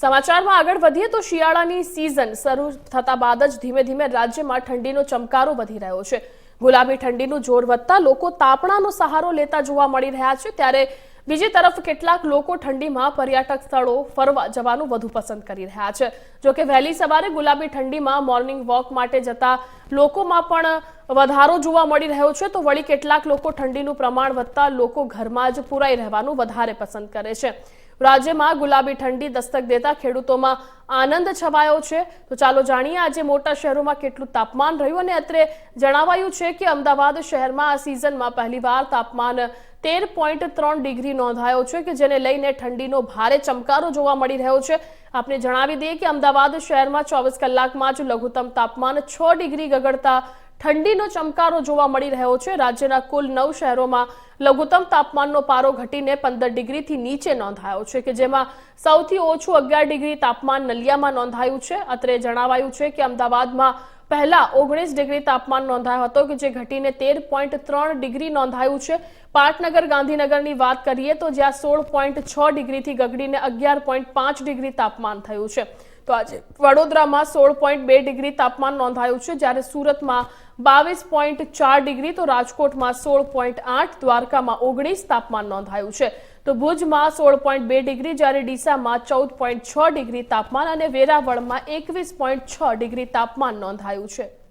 સમાચારમાં આગળ વધીએ તો શિયાળાની સિઝન શરૂ થતા બાદ જ ધીમે ધીમે રાજ્યમાં ઠંડીનો ચમકારો વધી રહ્યો છે. ગુલાબી ઠંડીનું જોર વધતા લોકો તાપણાનો સહારો લેતા જોવા મળી રહ્યા છે. ત્યારે બીજી તરફ કેટલાક લોકો ઠંડીમાં પર્યટક સ્થળો ફરવા જવાનું વધુ પસંદ કરી રહ્યા છે. જોકે વહેલી સવારે ગુલાબી ઠંડીમાં મોર્નિંગ વોક માટે જતા લોકોમાં પણ વધારો જોવા મળી રહ્યો છે. તો વળી કેટલાક લોકો ઠંડીનું પ્રમાણ વધતા લોકો ઘરમાં જ પુરાઈ રહેવાનું વધારે પસંદ કરે છે. રાજ્યમાં ગુલાબી ઠંડી દસ્તક દેતા ખેડૂતોમાં આનંદ છવાયો છે. તો ચાલો જાણીએ આજે મોટા શહેરોમાં કેટલું તાપમાન રહ્યું અને અત્રે જણાવાયું છે કે અમદાવાદ શહેરમાં આ સિઝનમાં પહેલીવાર તાપમાન તેર પોઈન્ટ ત્રણ ડિગ્રી નોંધાયો છે કે જેને લઈને ઠંડીનો ભારે ચમકારો જોવા મળી રહ્યો છે. આપને જણાવી દઈએ કે અમદાવાદ શહેરમાં ચોવીસ કલાકમાં જ લઘુત્તમ તાપમાન છ ડિગ્રી ગગડતા ઠંડીનો ચમકારો જોવા મળી રહ્યો છે. રાજ્યના કુલ નવ શહેરોમાં લઘુત્તમ તાપમાનનો પારો ઘટીને પંદર ડિગ્રીથી નીચે નોંધાયો છે કે જેમાં સૌથી ઓછું અગિયાર ડિગ્રી તાપમાન નલિયામાં નોંધાયું છે. અત્રે જણાવાયું છે કે અમદાવાદમાં પહેલા ઓગણીસ ડિગ્રી તાપમાન નોંધાયો હતો કે જે ઘટીને તેર પોઈન્ટ ત્રણ ડિગ્રી નોંધાયું છે. પાટનગર, ગાંધીનગરની વાત કરીએ તો જ્યાં સોળ પોઈન્ટ છ ડિગ્રીથી ગગડીને અગિયાર પોઈન્ટ પાંચ ડિગ્રી તાપમાન થયું છે. તો આજે વડોદરામાં સોળ પોઈન્ટ બે ડિગ્રી તાપમાન નોંધાયું છે. જ્યારે સુરતમાં બાવીસ પોઈન્ટ ચાર ડિગ્રી, તો રાજકોટમાં સોળ પોઈન્ટ આઠ, દ્વારકામાં ઓગણીસ તાપમાન નોંધાયું છે. તો ભુજમાં સોળ પોઈન્ટ બે ડિગ્રી, જ્યારે ડીસામાં ચૌદ પોઈન્ટ છ ડિગ્રી તાપમાન અને વેરાવળમાં એકવીસ પોઈન્ટ છ ડિગ્રી તાપમાન નોંધાયું છે